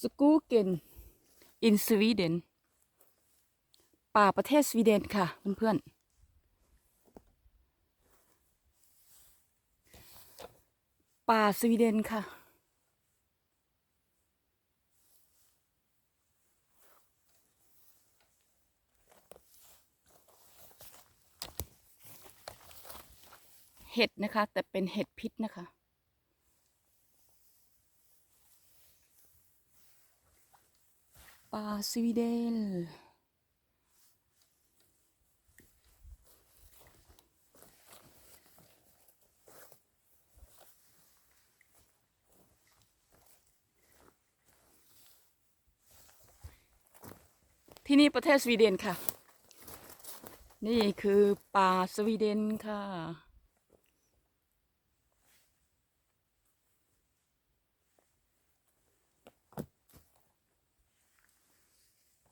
สกูเกนอินสวีเดนป่าประเทศสวีเดนค่ะเพื่อนๆป่าสวีเดนค่ะ เห็ดนะคะ แต่เป็นเห็ดพิษนะคะ ป่าสวีเดนที่นี่ประเทศสวีเดนค่ะ นี่คือป่าสวีเดนค่ะ